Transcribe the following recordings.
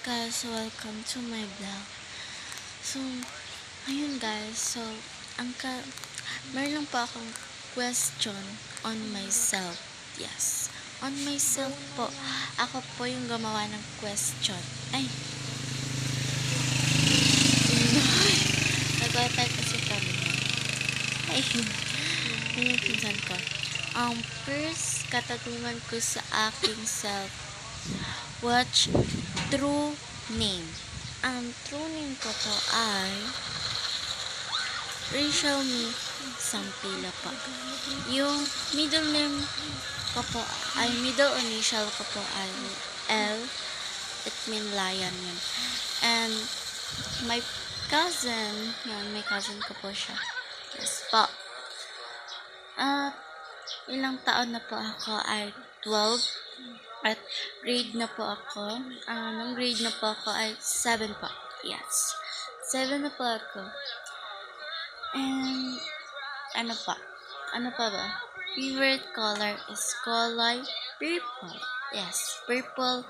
guys, welcome to my vlog. So, ayun guys, so, ang ka, meron lang po akong question on myself. Yes, on myself po. Ako po yung gumawa ng question. Ay! Nag-wifi kasi kami. Ay! Yun yung pinsan ko. Um, first, katanungan ko sa aking self. Watch true name. Ang true name ko po ay Rachel Me Sampila po. Yung middle name ko po ay middle initial ko po ay L. It mean lion yun. And my cousin, yun, may cousin ko po siya. Yes po. At ilang taon na po ako ay 12 at grade na po ako. Ah, nung grade na po ako ay 7 po. Yes. 7 na po ako. And, ano pa? Ano pa ba? Favorite color is color purple. Yes. Purple,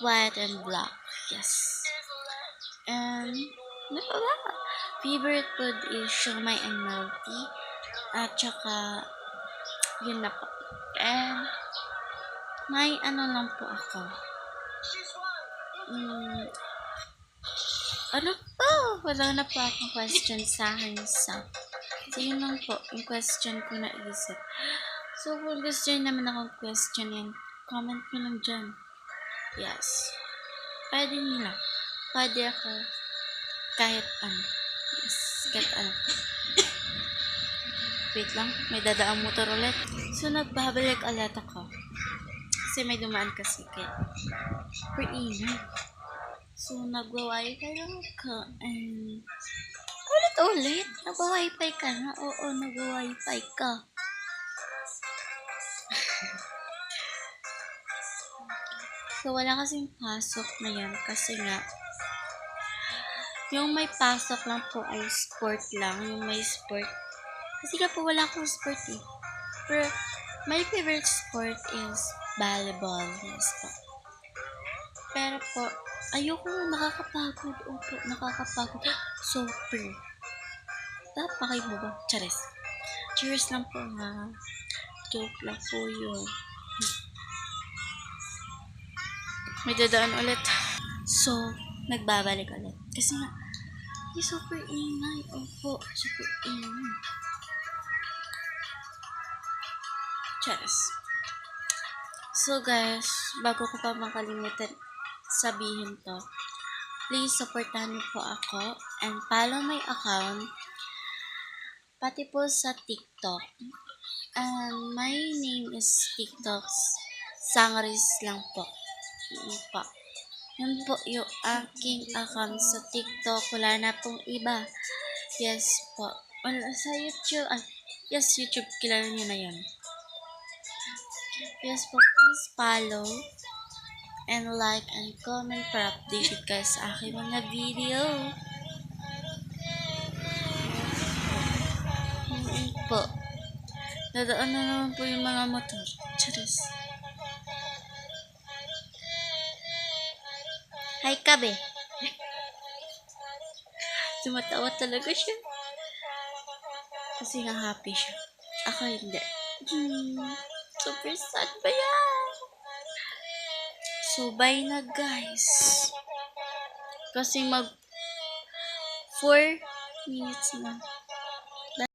white, and black. Yes. And, ano pa ba? Favorite food is shumai and milk. At saka, yun na po. And, may ano lang po ako. Mm, ano po? Wala na po akong question sa sa. So, yun lang po, yung question ko na isip. So, kung gusto nyo naman akong question yan, comment nyo lang dyan. Yes. Pwede nyo lang. Pwede ako kahit ano. Yes, kahit ano. Wait lang, may dadaang motor ulit. So, nagbabalik ulit ako. Kasi may dumaan kasi kaya. Per ingay. So, nagwa-wifi lang ako. And, ulit-ulit. Nagwa-wifi ka na? Oo, nagwa-wifi ka. so, wala kasing pasok na yan kasi nga, yung may pasok lang po ay sport lang. Yung may sport. Kasi nga po wala akong sport eh. Pero, my favorite sport is volleyball. Yes po. Pero po, ayoko na nakakapagod. Opo, nakakapagod. Super. Tapakay mo ba? Charis. Cheers lang po ha. Joke lang po yun. May dadaan ulit. So, nagbabalik ulit. Kasi nga, ay, super ingay. Opo, super ingay. Cheers. So guys, bago ko pa makalimutan sabihin to, please supportahan niyo po ako and follow my account pati po sa TikTok. And my name is TikToks Sangris lang po. Yun po. Yun po yung aking account sa TikTok. Wala na pong iba. Yes po. Wala sa YouTube. Ah, yes, YouTube. Kilala niyo na yan. Yes po, please follow and like and comment para updated kayo sa aking mga video. Hindi po. Dadaan na naman po yung mga motor. Charis. Hi, Kabe. Tumatawa talaga siya. Kasi nga happy siya. Ako hindi. Hmm. Super sad ba yan? So, bye na guys. Kasi mag 4 minutes na.